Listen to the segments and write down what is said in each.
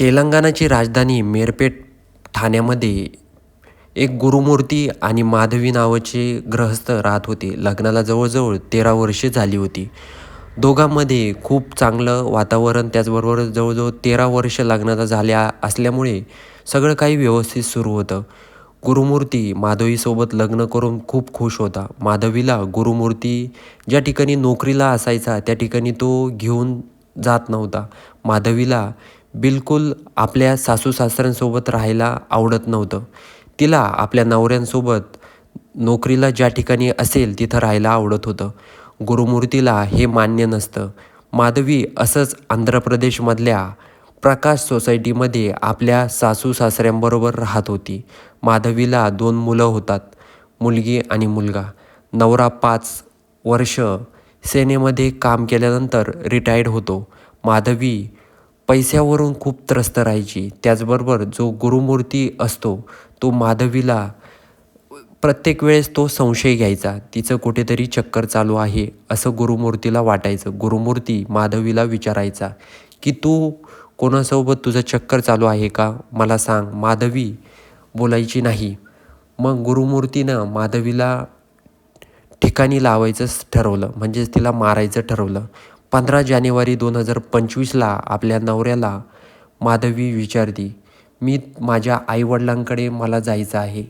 तेलंगणाची राजधानी मेरपेट ठाण्यामध्ये एक गुरुमूर्ती आणि माधवी नावाचे ग्रहस्थ राहत होते. लग्नाला जवळजवळ तेरा वर्षे झाली होती. दोघांमध्ये खूप चांगलं वातावरण त्याचबरोबर जवळजवळ तेरा वर्ष लग्नाला झाल्या असल्यामुळे सगळं काही व्यवस्थित सुरू होतं. गुरुमूर्ती माधवीसोबत लग्न करून खूप खुश होता. माधवीला गुरुमूर्ती ज्या ठिकाणी नोकरीला असायचा त्या ठिकाणी तो घेऊन जात नव्हता. माधवीला बिलकुल आपल्या सासू सासऱ्यांसोबत राहायला आवडत नव्हतं. तिला आपल्या नवऱ्यांसोबत नोकरीला ज्या ठिकाणी असेल तिथं राहायला आवडत होतं. गुरुमूर्तीला हे मान्य नसतं. माधवी असंच आंध्र प्रदेशमधल्या प्रकाश सोसायटीमध्ये आपल्या सासू सासऱ्यांबरोबर राहत होती. माधवीला दोन मुलं होतात मुलगी आणि मुलगा. नवरा पाच वर्ष सेनेमध्ये काम केल्यानंतर रिटायर्ड होतो. माधवी पैशावरून खूप त्रस्त राहायची. त्याचबरोबर जो गुरुमूर्ती असतो तो माधवीला प्रत्येक वेळेस तो संशय घ्यायचा तिचं कुठेतरी चक्कर चालू आहे असं गुरुमूर्तीला वाटायचं. गुरुमूर्ती माधवीला विचारायचा की तू कोणासोबत तुझं चक्कर चालू आहे का? मला सांग. माधवी बोलायची नाही. मग गुरुमूर्तीनं माधवीला ठिकाणी लावायचं ठरवलं म्हणजेच तिला मारायचं ठरवलं. पंधरा जानेवारी दोन हजार पंचवीसला आपल्या नवऱ्याला माधवी विचारते मी माझ्या आईवडिलांकडे मला जायचं आहे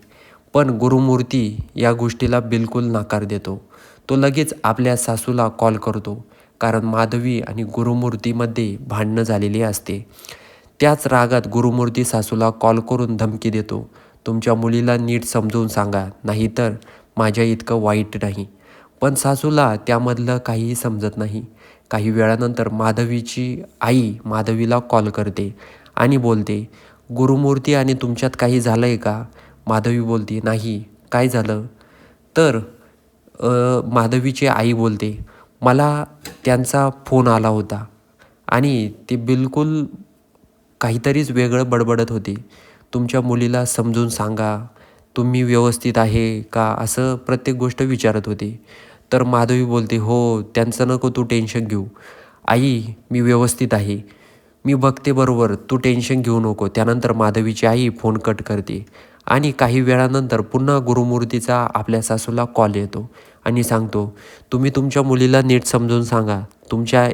पण गुरुमूर्ती या गोष्टीला बिलकुल नकार देतो. तो लगेच आपल्या सासूला कॉल करतो कारण माधवी आणि गुरुमूर्तीमध्ये भांडणं झालेली असते. त्याच रागात गुरुमूर्ती सासूला कॉल करून धमकी देतो तुमच्या मुलीला नीट समजवून सांगा नाहीतर माझ्या इतकं वाईट नाही. पण सासूला त्यामधलं काहीही समजत नाही. काही वेळानंतर माधवीची आई माधवीला कॉल करते आणि बोलते गुरुमूर्ती आणि तुमच्यात काही झालं आहे का? माधवी बोलते नाही. काय झालं? तर माधवीची आई बोलते मला त्यांचा फोन आला होता. आणि ते बिलकुल काहीतरीच वेगळं बडबडत होते. तुमच्या मुलीला समजून सांगा तुम्ही व्यवस्थित आहे का? असं प्रत्येक गोष्ट विचारत होते. तर माधवी बोलते हो त्यांचं नको तू टेन्शन घेऊ. आई मी व्यवस्थित आहे. मी बघते बरोबर तू टेन्शन घेऊ नको. त्यानंतर माधवीची आई फोन कट करते आणि काही वेळानंतर पुन्हा गुरुमूर्तीचा आपल्या सासूला कॉल येतो आणि सांगतो तुम्ही तुमच्या मुलीला नीट समजून सांगा. तुमच्या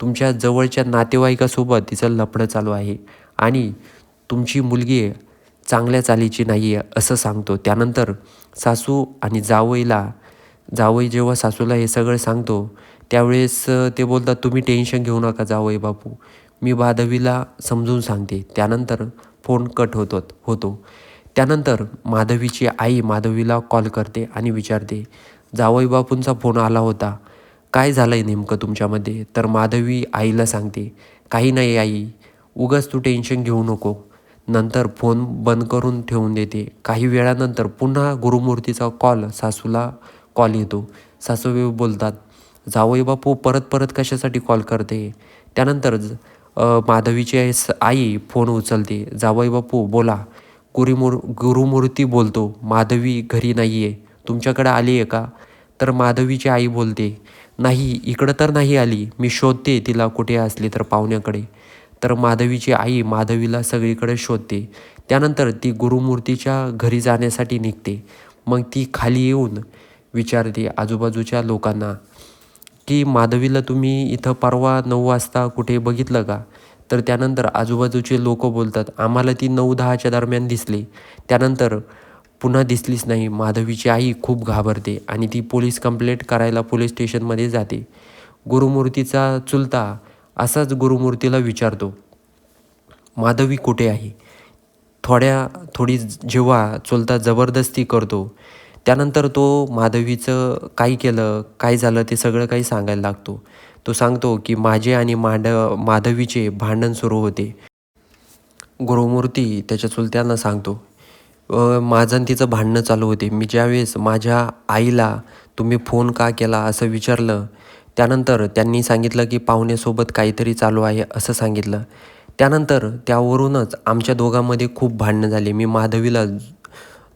तुमच्या जवळच्या नातेवाईकासोबत तिचं लफडं चालू आहे आणि तुमची मुलगी चांगल्या चालीची नाही आहे असं सांगतो. त्यानंतर सासू आणि जावईला जावई जेव्हा सासूला हे सगळं सांगतो त्यावेळेस ते बोलतात तुम्ही टेन्शन घेऊ नका जावई बापू. मी माधवीला समजून सांगते. त्यानंतर फोन कट होतो होतो त्यानंतर माधवीची आई माधवीला कॉल करते आणि विचारते जावई बापूंचा फोन आला होता. काय झालं आहे नेमकं तुमच्यामध्ये? तर माधवी आईला सांगते काही नाही आई उगाच तू टेन्शन घेऊ नको. नंतर फोन बंद करून ठेवून देते. काही वेळानंतर पुन्हा गुरुमूर्तीचा कॉल सासूला कॉल येतो. सासूबाई बोलतात जावई बापू परत परत कशासाठी कॉल करते? त्यानंतर माधवीची आई फोन उचलते. जावई बापू बोला. गुरुमूर गुरुमूर्ती बोलतो. माधवी घरी नाही आहे तुमच्याकडे आली आहे का? तर माधवीची आई बोलते नाही इकडं तर नाही आली. मी शोधते तिला कुठे असली तर पाहुण्याकडे. तर माधवीची आई माधवीला सगळीकडे शोधते. त्यानंतर ती गुरुमूर्तीच्या घरी जाण्यासाठी निघते. मग ती खाली येऊन विचारते आजूबाजूच्या लोकांना की माधवीला तुम्ही इथं परवा नऊ वाजता कुठे बघितलं का? तर त्यानंतर आजूबाजूचे लोक बोलतात आम्हाला ती नऊ दहाच्या दरम्यान दिसली. त्यानंतर पुन्हा दिसलीच नाही. माधवीची आई खूप घाबरते आणि ती पोलीस कंप्लेंट करायला पोलीस स्टेशनमध्ये जाते. गुरुमूर्तीचा चुलता असाच गुरुमूर्तीला विचारतो माधवी कुठे आहे? थोड्या थोडी जेव्हा चुलता जबरदस्ती करतो त्यानंतर तो माधवीचं काय केलं काय झालं ते सगळं काही सांगायला लागतो. तो सांगतो की माझे आणि मांड माधवीचे भांडण सुरू होते. गुरुमूर्ती त्याच्या चुलत्यांना सांगतो माझं तिचं भांडणं चालू होते. मी ज्यावेळेस माझ्या आईला तुम्ही फोन का केला असं विचारलं त्यानंतर त्यांनी सांगितलं की पाहुण्यासोबत काहीतरी चालू आहे असं सांगितलं. त्यानंतर त्यावरूनच आमच्या दोघांमध्ये खूप भांडणं झाली. मी माधवीला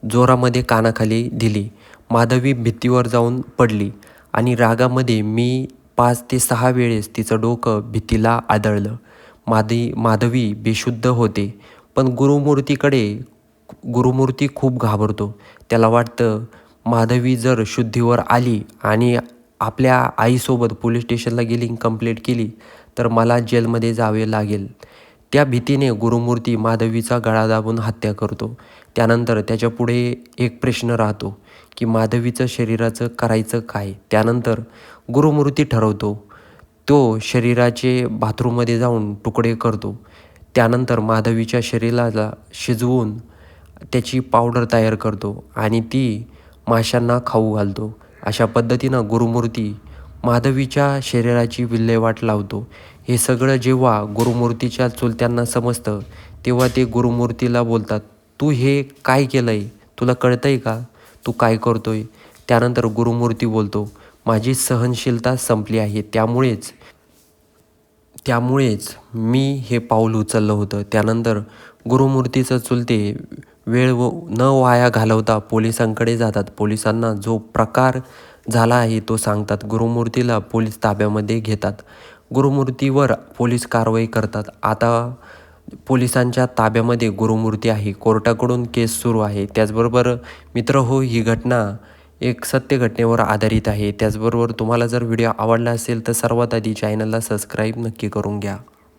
जोरामध्ये कानाखाली दिली. माधवी भित्तीवर जाऊन पडली आणि रागामध्ये मी पाच ते सहा वेळेस तिचं डोकं भीतीला आदळलं. मादी माधवी बेशुद्ध होते पण गुरुमूर्तीकडे गुरुमूर्ती खूप घाबरतो. त्याला वाटतं माधवी जर शुद्धीवर आली आणि आपल्या आईसोबत पोलीस स्टेशनला गेली कंप्लेंट केली तर मला जेलमध्ये जावे लागेल. त्या भीतीने गुरुमूर्ती माधवीचा गळा दाबून हत्या करतो. त्यानंतर त्याच्या पुढे एक प्रश्न राहतो की माधवीचं शरीराचं करायचं काय? त्यानंतर गुरुमूर्ती ठरवतो. तो शरीराचे बाथरूममध्ये जाऊन तुकडे करतो. त्यानंतर माधवीच्या शरीराला शिजवून त्याची पावडर तयार करतो आणि ती माशांना खाऊ घालतो. अशा पद्धतीनं गुरुमूर्ती माधवीच्या शरीराची विल्हेवाट लावतो. हे सगळं जेव्हा गुरुमूर्तीच्या चुलत्यांना समजतं तेव्हा ते गुरुमूर्तीला बोलतात तू हे काय केलं आहे तुला कळतं आहे का? तू काय करतो आहे त्यानंतर गुरुमूर्ती बोलतो माझी सहनशीलता संपली आहे. त्यामुळेच त्यामुळेच मी हे पाऊल उचललं होतं. त्यानंतर गुरुमूर्तीचं चुलते वेळ व न वाया घालवता पोलिसांकडे जातात. पोलिसांना जो प्रकार झाला आहे तो सांगतात गुरुमूर्तीला पोलीस ताब्यामध्ये घेतात. गुरुमूर्तीवर पोलीस कारवाई करतात. आता पोलिसांच्या ताब्यामध्ये गुरुमूर्ती आहे. कोर्टाकडून केस सुरू आहे. त्याचबरोबर मित्र हो ही घटना एक सत्य घटनेवर आधारित आहे. त्याचबरोबर तुम्हाला जर व्हिडिओ आवडला असेल तर सर्वात आधी चॅनलला सबस्क्राईब नक्की करून घ्या.